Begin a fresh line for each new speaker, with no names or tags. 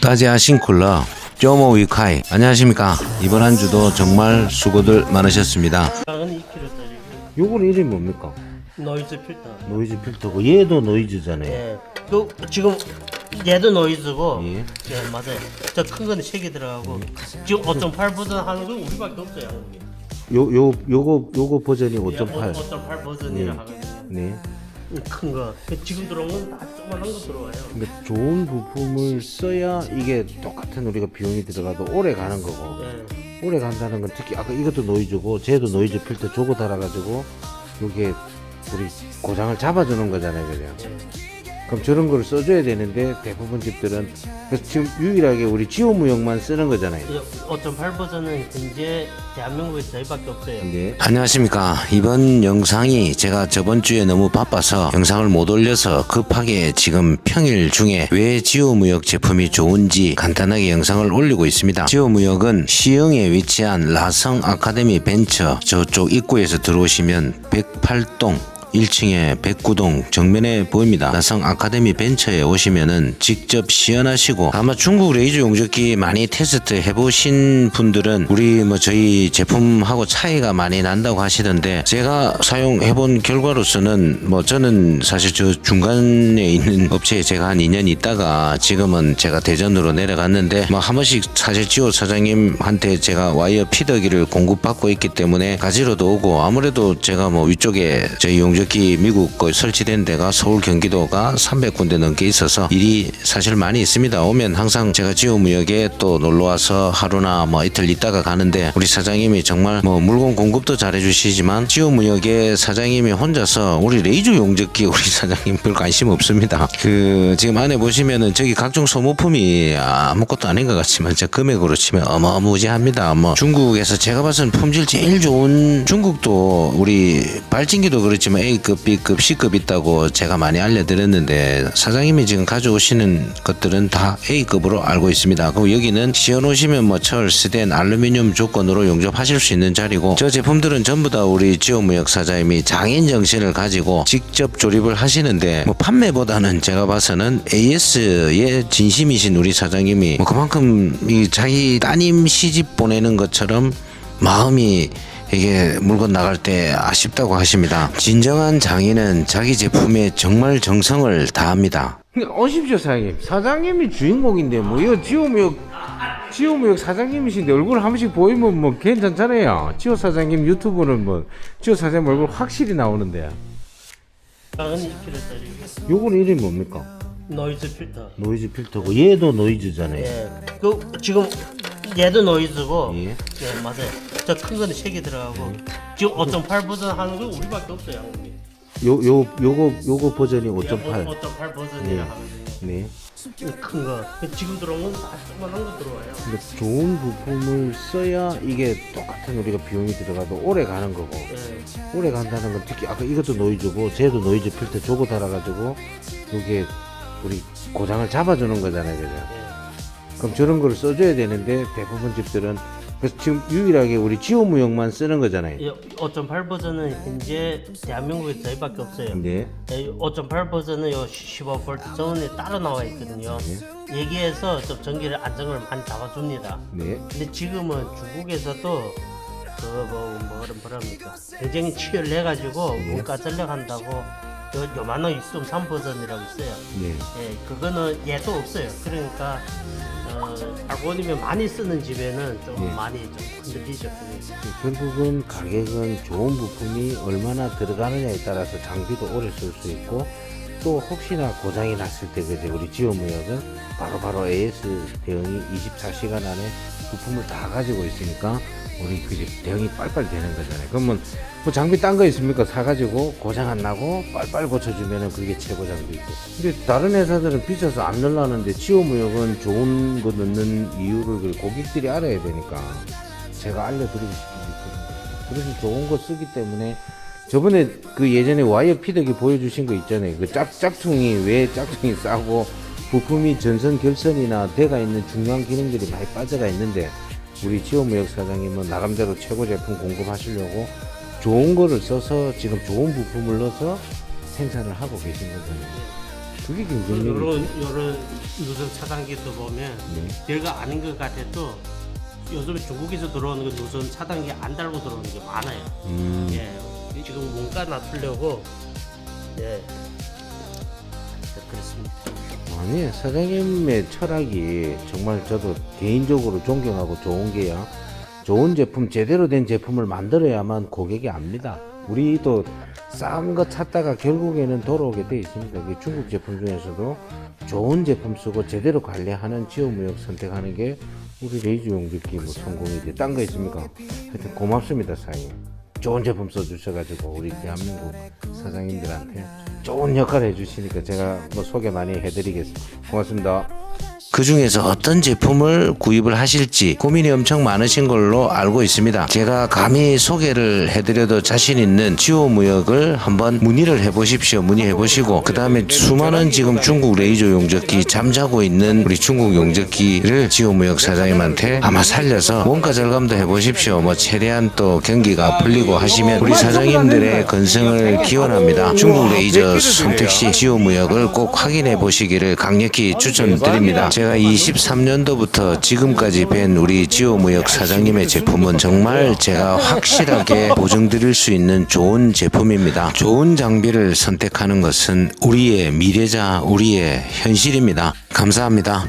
따지아 싱쿨러 쪼모 위카이 안녕하십니까 이번 한 주도 정말 수고들 많으셨습니다
작은 2kg짜리
요거는 이름이 뭡니까?
노이즈 필터.
노이즈 필터고 얘도 노이즈잖아요.
예. 그 지금 얘도 노이즈고.
예.
예, 맞아요. 저큰 거는 3개 들어가고 지금 5.8 버전 하는 건 우리밖에 없어요.
요 요 요거 요거 버전이 5.8.
5.8 버전이라
네.
하거든요.
네.
큰 거. 그 지금 들어온 조그만한 거 들어와요.
그러니까 좋은 부품을 써야 이게 똑같은 우리가 비용이 들어가도 오래 가는 거고
예.
오래 간다는 건 특히 아까 이것도 노이즈고 쟤도 노이즈 필터 조고 달아가지고 이게 우리 고장을 잡아주는 거잖아요, 그죠?
예.
그럼 저런 걸 써줘야 되는데 대부분 집들은 그래서 지금 유일하게 우리 지오무역만 쓰는 거잖아요.
5.8 버전은 현재 대한민국에 저희밖에 없어요.
네.
안녕하십니까 이번 영상이 제가 저번 주에 너무 바빠서 영상을 못 올려서 급하게 지금 평일 중에 왜 지오무역 제품이 좋은지 간단하게 영상을 올리고 있습니다 지오무역은 시흥에 위치한 라성 아카데미 벤처 저쪽 입구에서 들어오시면 108동 1층에 백구동 정면에 보입니다. 나성 아카데미 벤처에 오시면은 직접 시연하시고 아마 중국 레이저 용접기 많이 테스트 해보신 분들은 우리 뭐 저희 제품하고 차이가 많이 난다고 하시던데 제가 사용해본 결과로서는 뭐 저는 사실 저 중간에 있는 업체에 제가 한 2년 있다가 지금은 제가 대전으로 내려갔는데 뭐 한 번씩 사실 지호 사장님한테 제가 와이어 피더기를 공급받고 있기 때문에 가지러도 오고 아무래도 제가 뭐 위쪽에 저희 용접 기 미국 거 설치된 데가 서울 경기도가 300군데 넘게 있어서 일이 사실 많이 있습니다. 오면 항상 제가 지호무역에 또 놀러 와서 하루나 뭐 이틀 있다가 가는데 우리 사장님이 정말 뭐 물건 공급도 잘해 주시지만 지호무역의 사장님이 혼자서 우리 레이저 용접기 우리 사장님 별 관심 없습니다. 그 지금 안에 보시면은 저기 각종 소모품이 아무것도 아닌 것 같지만 저 금액으로 치면 어마무지합니다. 뭐 중국에서 제가 봐서는 품질 제일 좋은 중국도 우리 발진기도 그렇지만 A급, B급, C급 있다고 제가 많이 알려드렸는데 사장님이 지금 가져오시는 것들은 다 A급으로 알고 있습니다. 그리고 여기는 오시면 뭐 철, 스텐, 알루미늄 조건으로 용접하실 수 있는 자리고 저 제품들은 전부 다 우리 지오무역 사장님이 장인 정신을 가지고 직접 조립을 하시는데 뭐 판매보다는 제가 봐서는 AS의 진심이신 우리 사장님이 뭐 그만큼 이 자기 따님 시집 보내는 것처럼 마음이 이게 물건 나갈 때 아쉽다고 하십니다. 진정한 장인은 자기 제품에 정말 정성을 다합니다.
그러니까 오십시오 사장님. 사장님이 주인공인데 뭐 이거 지오무역 지오무역 사장님이신데 얼굴 한 번씩 보이면 뭐 괜찮잖아요. 지오 사장님 유튜브는 뭐 지오 사장님 얼굴 확실히 나오는데
작은 2kg짜리
요거는 이름이 뭡니까?
노이즈 필터.
노이즈 필터고 얘도 노이즈잖아요.
예. 그 지금 얘도 노이즈고.
예.
예, 맞아요. 저 큰 거는 3개 들어가고 지금 5.8 버전 하는 건 우리밖에 없어요, 한국에.
요 요 요거 요거 버전이 5.8.
5.8 버전이라.
네.
큰 거. 그 지금 들어온 건다 조그만한 거 들어와요.
근데 좋은 부품을 써야 이게 똑같은 우리가 비용이 들어가도 오래 가는 거고
예.
오래 간다는 건 특히 아까 이것도 노이즈고 쟤도 노이즈 필터 조고 달아가지고 이게 우리 고장을 잡아주는 거잖아요, 그죠?
예.
그럼 저런 걸 써줘야 되는데 대부분 집들은 그래서 지금 유일하게 우리 지오무역만 쓰는 거잖아요.
5.8 버전은 현재 대한민국에 저희밖에 없어요.
네.
5.8 버전은 요 15V 전원이 따로 나와 있거든요. 여기에서 좀 전기를 안정을 많이 잡아줍니다.
네.
근데 지금은 중국에서도 그뭐 뭐라 뭐랍니까 굉장히 치열해 가지고 문가 전략한다고 요 요만한 6.3 버전이라고 있어요.
네.
예, 그거는 얘도 없어요. 그러니까 어, 알고 보면 많이 쓰는 집에는 좀
예.
많이 좀 흔들리죠. 그게.
결국은 가격은 좋은 부품이 얼마나 들어가느냐에 따라서 장비도 오래 쓸 수 있고 또 혹시나 고장이 났을 때 그제 우리 지오무역은 바로바로 AS 대응이 24시간 안에 부품을 다 가지고 있으니까 우리 그제 대응이 빨빨 되는 거잖아요. 그러면 뭐 장비 딴 거 있습니까? 사가지고 고장 안 나고 빨빨 고쳐주면은 그게 최고 장비고. 근데 다른 회사들은 비싸서 안 넣으려는데 지오무역은 좋은 거 넣는 이유를 그 고객들이 알아야 되니까 제가 알려드리고 싶은 게. 그래서 좋은 거 쓰기 때문에 저번에 그 예전에 와이어 피더기 보여주신 거 있잖아요. 그 짝, 짝퉁이 왜 짝퉁이 싸고 부품이 전선 결선이나 대가 있는 중요한 기능들이 많이 빠져가 있는데 우리 지오무역 사장님은 나름대로 최고 제품 공급하시려고 좋은 거를 써서 지금 좋은 부품을 넣어서 생산을 하고 계신 거잖아요. 그게 경쟁력이
요런 요런 누선 차단기도 보면
네.
별거 아닌 것 같아도 요즘에 중국에서 들어오는 그 누선 차단기 안 달고 들어오는 게 많아요.
음,
예, 지금 문가 낮추려고 예, 그렇습니다.
아니 사장님의 철학이 정말 저도 개인적으로 존경하고 좋은 게요. 좋은 제품 제대로 된 제품을 만들어야만 고객이 압니다. 우리도 싼 거 찾다가 결국에는 돌아오게 돼 있습니다. 그 중국 제품 중에서도 좋은 제품 쓰고 제대로 관리하는 지오무역 선택하는 게 우리 레이저 용접기 뭐 성공이지. 딴 거 있습니까? 하여튼 고맙습니다, 사장님. 좋은 제품 써주셔가지고 우리 대한민국 사장님들한테 좋은 역할 해주시니까 제가 뭐 소개 많이 해드리겠습니다. 고맙습니다.
그 중에서 어떤 제품을 구입을 하실지 고민이 엄청 많으신 걸로 알고 있습니다. 제가 감히 소개를 해드려도 자신 있는 지오 무역을 한번 문의를 해보십시오. 문의해 보시고 그 다음에 수많은 지금 중국 레이저 용접기 잠자고 있는 우리 중국 용접기를 지오 무역 사장님한테 아마 살려서 원가 절감도 해보십시오. 뭐 최대한 또 경기가 풀리고 하시면 우리 사장님들의 건승을 기원합니다. 중국 레이저 선택 시 지오 무역을 꼭 확인해 보시기를 강력히 추천드립니다. 제가 23년도부터 지금까지 뵌 우리 지오 무역 사장님의 제품은 정말 제가 확실하게 보증드릴 수 있는 좋은 제품입니다. 좋은 장비를 선택하는 것은 우리의 미래자, 우리의 현실입니다. 감사합니다.